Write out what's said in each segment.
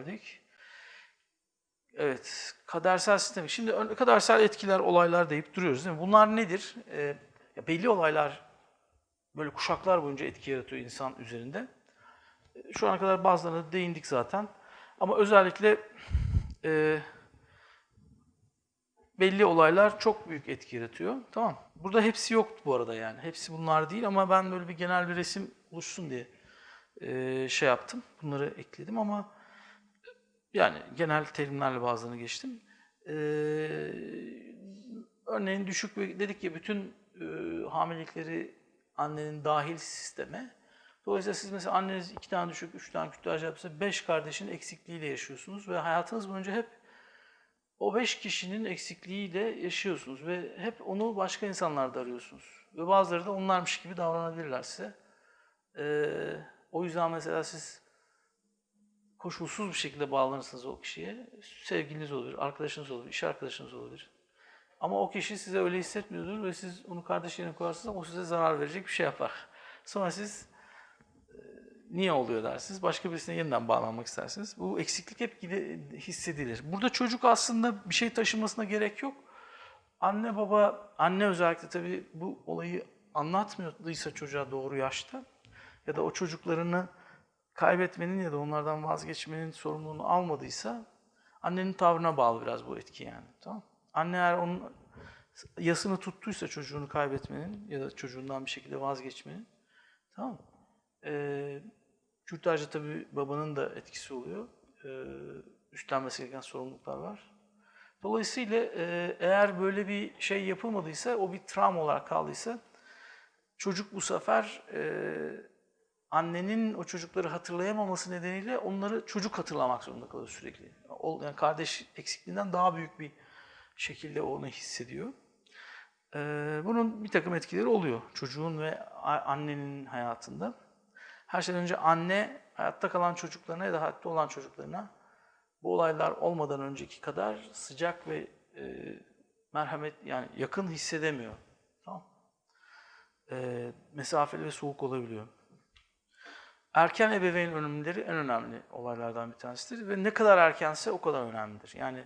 geldik. Evet, kadersel sistem. Şimdi kadersel etkiler, olaylar deyip duruyoruz değil mi? Bunlar nedir? Ya belli olaylar böyle kuşaklar boyunca etki yaratıyor insan üzerinde. Ee, Şu ana kadar bazılarına değindik zaten. Ama özellikle e, belli olaylar çok büyük etki yaratıyor. Tamam. Burada hepsi yok bu arada yani. Hepsi bunlar değil ama ben böyle bir genel bir resim oluşsun diye e, şey yaptım. Bunları ekledim ama yani genel terimlerle bazılarını geçtim. Ee, örneğin düşük ve dedik ya bütün e, hamilelikleri annenin dahil sisteme. Dolayısıyla siz mesela anneniz iki tane düşük, üç tane kütlaj yapsa beş kardeşin eksikliğiyle yaşıyorsunuz ve hayatınız boyunca hep o beş kişinin eksikliğiyle yaşıyorsunuz ve hep onu başka insanlarda arıyorsunuz. Ve bazıları da onlarmış gibi davranabilirler size. Ee, o yüzden mesela siz koşulsuz bir şekilde bağlanırsınız o kişiye. Sevgiliniz olabilir, arkadaşınız olabilir, iş arkadaşınız olabilir. Ama o kişi size öyle hissetmiyordur ve siz onu kardeş yerine koyarsınız o size zarar verecek bir şey yapar. Sonra siz e, niye oluyor dersiniz. Başka birisine yeniden bağlanmak istersiniz. Bu eksiklik hep hissedilir. Burada çocuk aslında bir şey taşımasına gerek yok. Anne baba, anne özellikle tabii bu olayı anlatmıyorduysa çocuğa doğru yaşta ya da o çocuklarını kaybetmenin ya da onlardan vazgeçmenin sorumluluğunu almadıysa annenin tavrına bağlı biraz bu etki yani. Tamam? Anne eğer onun yasını tuttuysa çocuğunu kaybetmenin ya da çocuğundan bir şekilde vazgeçmenin tamam mı? Ee, kürtajda tabii babanın da etkisi oluyor. Ee, üstlenmesi gereken sorumluluklar var. Dolayısıyla eğer böyle bir şey yapılmadıysa, o bir travma olarak kaldıysa çocuk bu sefer e, annenin o çocukları hatırlayamaması nedeniyle onları çocuk hatırlamak zorunda kalıyor sürekli. Yani kardeş eksikliğinden daha büyük bir şekilde onu hissediyor. Ee, bunun bir takım etkileri oluyor çocuğun ve annenin hayatında. Her şeyden önce anne hayatta kalan çocuklarına ya da hayatta olan çocuklarına bu olaylar olmadan önceki kadar sıcak ve e, merhamet yani yakın hissedemiyor. Tamam. Ee, mesafeli ve soğuk olabiliyor. Erken ebeveyn ölümleri en önemli olaylardan bir tanesidir ve ne kadar erkense o kadar önemlidir. Yani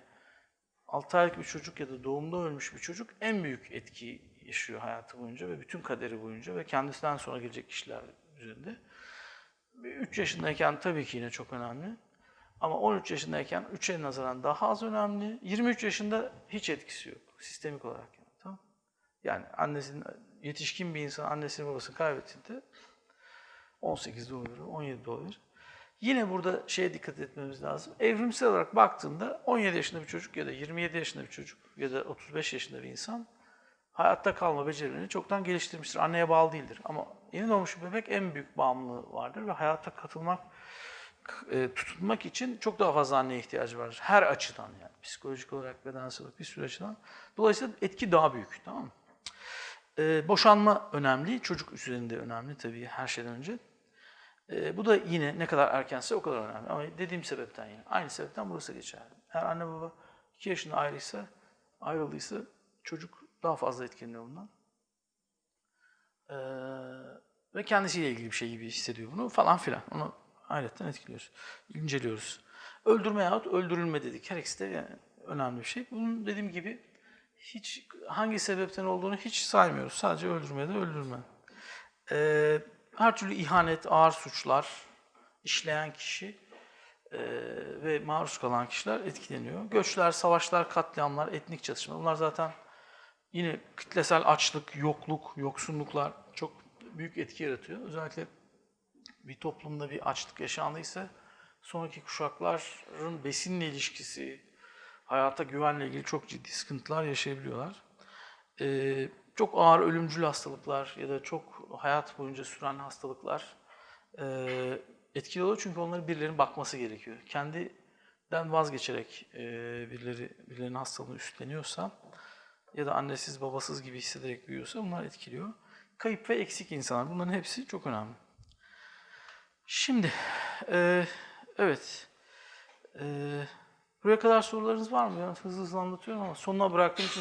6 aylık bir çocuk ya da doğumda ölmüş bir çocuk en büyük etki yaşıyor hayatı boyunca ve bütün kaderi boyunca ve kendisinden sonra gelecek kişiler üzerinde. 3 yaşındayken tabii ki yine çok önemli. Ama 13 yaşındayken 3'e nazaran daha az önemli. 23 yaşında hiç etkisi yok sistemik olarak. Yani, tamam? yani annesinin yetişkin bir insan annesini babasını kaybettiğinde 18'de olabilir, 17'de olabilir. Yine burada şeye dikkat etmemiz lazım. Evrimsel olarak baktığında 17 yaşında bir çocuk ya da 27 yaşında bir çocuk ya da 35 yaşında bir insan hayatta kalma becerilerini çoktan geliştirmiştir. Anneye bağlı değildir. Ama yeni doğmuş bir bebek en büyük bağımlılığı vardır ve hayata katılmak, e, tutunmak için çok daha fazla anneye ihtiyacı vardır. Her açıdan yani. Psikolojik olarak, bedensel olarak bir sürü açıdan. Dolayısıyla etki daha büyük. Tamam mı? E, boşanma önemli. Çocuk üzerinde önemli tabii her şeyden önce. E, bu da yine ne kadar erkense o kadar önemli. Ama dediğim sebepten yine. Aynı sebepten burası geçerli. Eğer anne baba 2 yaşında ayrıysa, ayrıldıysa çocuk daha fazla etkileniyor bundan. E, ve kendisiyle ilgili bir şey gibi hissediyor bunu falan filan. Onu hayretten etkiliyoruz. inceliyoruz. Öldürme yahut öldürülme dedik. Her ikisi de yani önemli bir şey. Bunun dediğim gibi hiç hangi sebepten olduğunu hiç saymıyoruz. Sadece öldürme da öldürme. Ee, her türlü ihanet, ağır suçlar işleyen kişi e, ve maruz kalan kişiler etkileniyor. Göçler, savaşlar, katliamlar, etnik çatışmalar bunlar zaten yine kitlesel açlık, yokluk, yoksunluklar çok büyük etki yaratıyor. Özellikle bir toplumda bir açlık yaşandıysa sonraki kuşakların besinle ilişkisi, hayata güvenle ilgili çok ciddi sıkıntılar yaşayabiliyorlar. Ee, çok ağır ölümcül hastalıklar ya da çok hayat boyunca süren hastalıklar e, etkili oluyor çünkü onların birilerinin bakması gerekiyor. Kendinden vazgeçerek e, birileri birilerinin hastalığını üstleniyorsa ya da annesiz babasız gibi hissederek büyüyorsa bunlar etkiliyor. Kayıp ve eksik insanlar bunların hepsi çok önemli. Şimdi e, evet e, buraya kadar sorularınız var mı? Ben hızlı hızlı anlatıyorum ama sonuna bıraktığım için